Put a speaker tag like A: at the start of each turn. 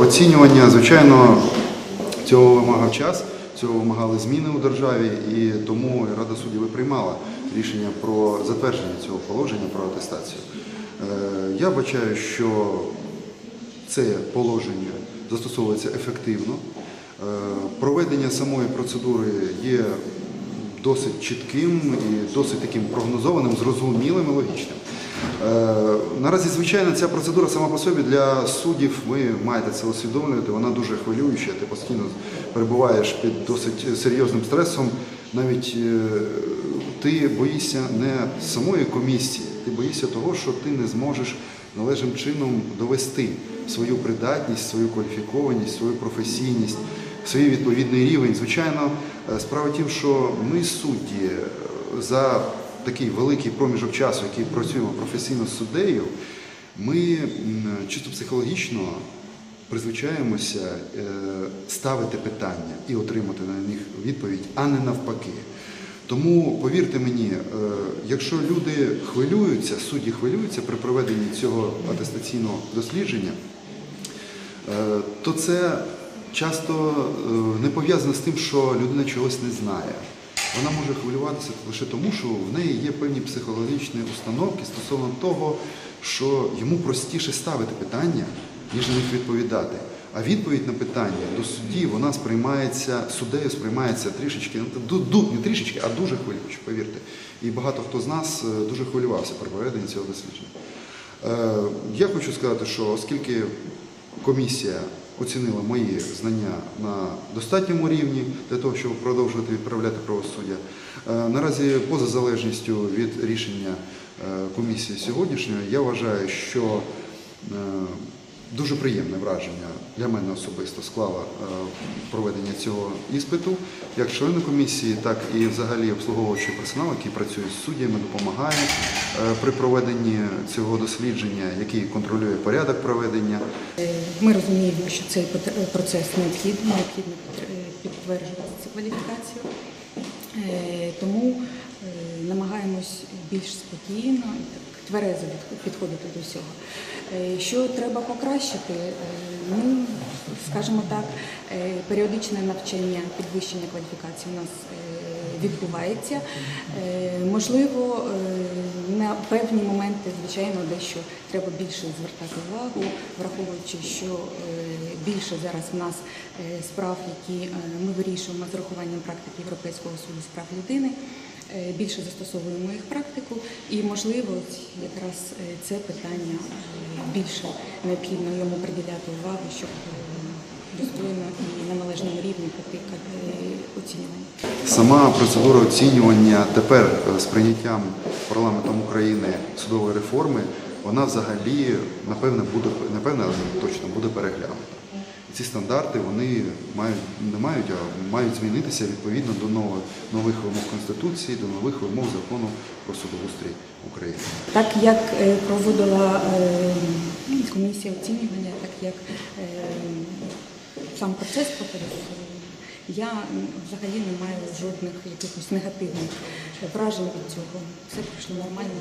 A: оцінювання, звичайно, цього вимагав час, цього вимагали зміни у державі, і тому Рада суддів приймала рішення про затвердження цього положення про атестацію. Е, Я бачаю, що це положення застосовується ефективно. Е, Проведення самої процедури є досить чітким і досить таким прогнозованим, зрозумілим і логічним. Е, Наразі, звичайно, ця процедура сама по собі для суддів, ви маєте це усвідомлювати, вона дуже хвилююча, ти постійно перебуваєш під досить серйозним стресом. Навіть е, ти боїшся не самої комісії, ти боїшся того, що ти не зможеш належним чином довести свою придатність, свою кваліфікованість, свою професійність, свій відповідний рівень. Звичайно, е, справа тім, що ми судді за такий великий проміжок часу, який працюємо професійно з суддею, ми чисто психологічно призвичаємося е, ставити питання і отримати на них відповідь, а не навпаки. Тому повірте мені, е, якщо люди хвилюються, судді хвилюються при проведенні цього атестаційного дослідження, е, то це часто не пов'язано з тим, що людина чогось не знає. Вона може хвилюватися лише тому, що в неї є певні психологічні установки стосовно того, що йому простіше ставити питання, ніж на них відповідати. А відповідь на питання до судді вона сприймається, суддею сприймається трішечки, ну, не трішечки, а дуже хвилююче, повірте. І багато хто з нас е, дуже хвилювався при проведенні цього дослідження. Е, Я хочу сказати, що оскільки комісія оцінила мої знання на достатньому рівні для того, щоб продовжувати відправляти правосуддя, е, наразі поза залежністю від рішення е, комісії сьогоднішньої, я вважаю, що е, Дуже приємне враження для мене особисто склало е, проведення цього іспиту. Як члени комісії, так і взагалі обслуговуючий персонал, який працює з суддями, допомагає е, при проведенні цього дослідження, який контролює порядок проведення.
B: Ми розуміємо, що цей процес необхідний, необхідно е, підтверджувати цю кваліфікацію. Е, Тому е, намагаємось більш спокійно тверезо підходити до всього. Е, Що треба покращити? Е, Ну, скажімо так, е, періодичне навчання, підвищення кваліфікації у нас відбувається. Е, Можливо, е, на певні моменти, звичайно, дещо треба більше звертати увагу, враховуючи, що е, більше зараз в нас справ, які ми вирішуємо з урахуванням практики Європейського суду з прав людини. Більше застосовуємо їх практику, і можливо, якраз це питання більше необхідно йому приділяти увагу, щоб достойно і на належному рівні оцінювання.
A: Сама процедура оцінювання тепер е, з прийняттям парламентом України судової реформи, вона взагалі напевне буде напевне, точно буде переглянута. Ці стандарти вони мають не мають, а мають змінитися відповідно до нових, вимог Конституції, до нових вимог закону про судоустрій України.
B: Так як е, проводила е, комісія оцінювання, так як сам процес проходив, я взагалі не маю жодних якихось негативних вражень від цього. Все пройшло нормально.